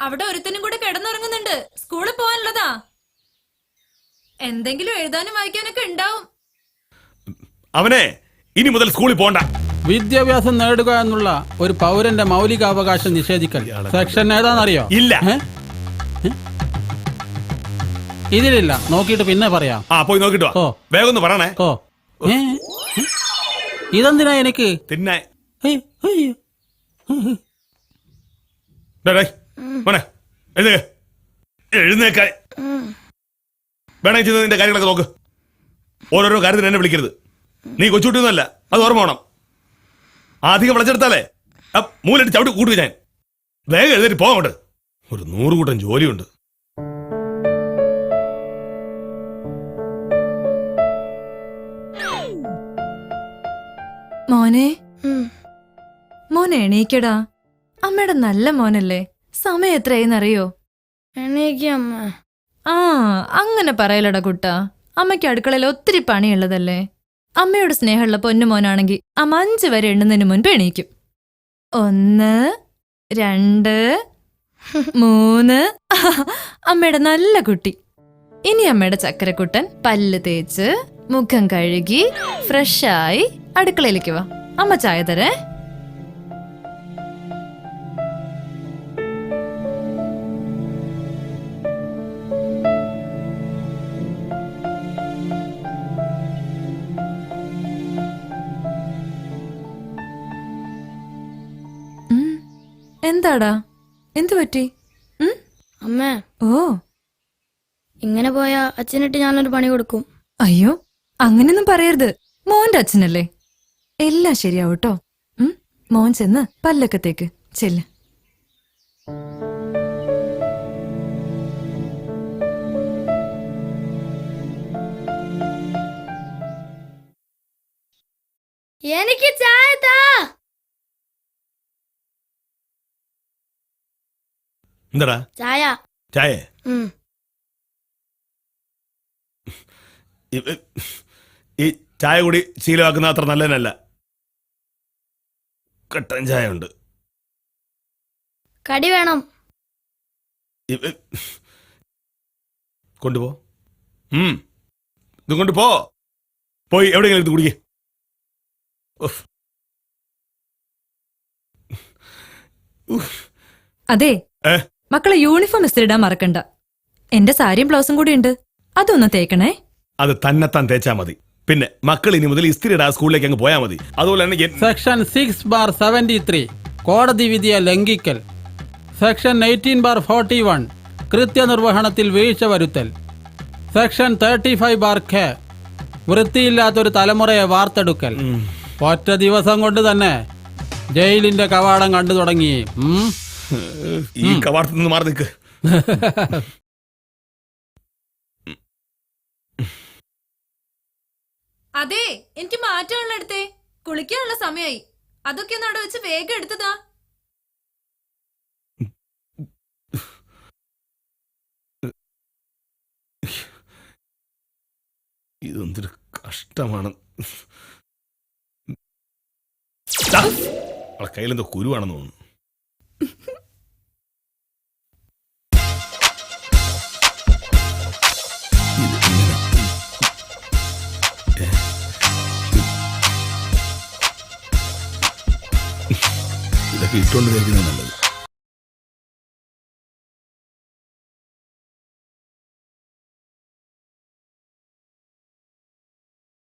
അവിടെ ഒരുത്തനും കൂടെ കിടന്നുറങ്ങുന്നുണ്ട്. സ്കൂളിൽ പോകാനുള്ളതാ. എന്തെങ്കിലും എഴുതാനും വായിക്കാനൊക്കെ ഉണ്ടാവും. അവനെ ഇനി മുതൽ സ്കൂളിൽ പോണ്ട. വിദ്യാഭ്യാസം നേടുക എന്നുള്ള ഒരു പൗരന്റെ മൗലിക അവകാശം നിഷേധിക്കൽ സെക്ഷൻ ഏതാണെന്നറിയോ ഇല്ല. ഇതിലില്ല. നോക്കിയിട്ട് പിന്നെ പറയാം. ആ പോയി നോക്കിട്ട് വാ. ഓ. വേഗം ഒന്ന് പറയണേ. ഓ? ഇതെന്തിനാ എനിക്ക്? തിന്നെ. മോനെ എഴുന്നേക്ക് എഴുന്നേക്കാൻ വേണമെങ്കിൽ ചെയ്ത് നിന്റെ കാര്യങ്ങളൊക്കെ നോക്ക്. ഓരോരോ കാര്യത്തിന് എന്നെ വിളിക്കരുത്. നീ കൊച്ചുകുട്ടിയൊന്നുമല്ല അത് ഓർമ്മ വേണം. അധികം വിളച്ചെടുത്താലേ മൂലടി ചവിട്ടി കൂട്ടുക ഞാൻ. വേഗം എഴുന്നേറ്റ് പോകണ്ട് ഒരു നൂറ് കൂട്ടം ജോലിയുണ്ട്. മോനെ. മോനെ എണീക്കടാ. അമ്മയുടെ നല്ല മോനല്ലേ. സമയം എത്രയെന്നറിയോ എണീക്കമ്മ ആ അങ്ങനെ പറയലടാ കുട്ട. അമ്മയ്ക്ക് അടുക്കളയിൽ ഒത്തിരി പണിയുള്ളതല്ലേ? അമ്മയോട് സ്നേഹമുള്ള പൊന്നുമോനാണെങ്കിൽ അമ്മ അഞ്ച് വരെ എണ്ണുന്നതിന് മുൻപ് എണീക്കും. ഒന്ന് രണ്ട് മൂന്ന്. അമ്മയുടെ നല്ല കുട്ടി. ഇനി അമ്മയുടെ ചക്കരക്കുട്ടൻ പല്ല് തേച്ച് മുഖം കഴുകി ഫ്രഷായി അടുക്കളയിലേക്ക് വാ. അമ്മ ചായ തരേ എന്താടാ? എന്തു പറ്റി? അമ്മേ. ഓ. ഇങ്ങനെ പോയാ അച്ഛനിട്ട് ഞാനൊരു പണി കൊടുക്കും. അയ്യോ അങ്ങനെയൊന്നും പറയരുത്. മോന്റെ അച്ഛനല്ലേ? എല്ലാം ശരിയാവട്ടോ. കേട്ടോ ഉം? മോൻ ചെന്ന് പല്ലക്കത്തേക്ക്. ചെല്ല ചെല്ല്. എനിക്ക് ചായ താ. എന്താടാ? ചായ. ചായ. ഈ- ചായ കൂടി ശീലമാക്കുന്ന അത്ര നല്ലതിനല്ല. കട്ടൻ ചായ ഉണ്ട് കടി വേണം. കൊണ്ടുപോ. ഇത് കൊണ്ടുപോ. പോയി എവിടെയെങ്കിലും ഇത് കുടിക്കേ. അതെ. ഏ? മക്കളെ യൂണിഫോം ഇസ്തിരിടാൻ മറക്കണ്ട. എന്റെ സാരിയും ബ്ലൗസും കൂടി ഉണ്ട്. അതൊന്ന് തേക്കണേ. അത് തന്നെത്താൻ തേച്ചാ മതി. പിന്നെ മക്കൾ ഇനി മുതൽ ഇസ്തിരിടാ സ്കൂളിലേക്ക് അങ്ങ് പോയാൽ മതി. അതുപോലെ തന്നെ N- section six bar seventy three കോടതി വിധിയെ ലംഘിക്കൽ. Section eighteen bar forty one കൃത്യനിർവഹണത്തിൽ വീഴ്ച വരുത്തൽ. Section thirty five bar K വൃത്തിയില്ലാത്തൊരു തലമുറയെ വാർത്തെടുക്കൽ. ഒറ്റ ദിവസം കൊണ്ട് തന്നെ ജയിലിന്റെ കവാടം കണ്ടു തുടങ്ങി. ഉം. ഈ കവാടത്തിൽ നിന്ന് മാറി നിൽക്ക്. അതെ എനിക്ക് മാറ്റമുള്ള അടുത്തേ കുളിക്കാനുള്ള സമയമായി അതൊക്കെ ഒന്ന് അവിടെ വെച്ച് വേഗം എടുത്തതാ. ഇതെന്തൊരു കഷ്ടമാണ്. കയ്യിലെന്തോ കുരുവാണെന്ന് തോന്നുന്നു. ഇട്ടുകൊണ്ട് കഴിക്കുന്നത് നല്ലത്.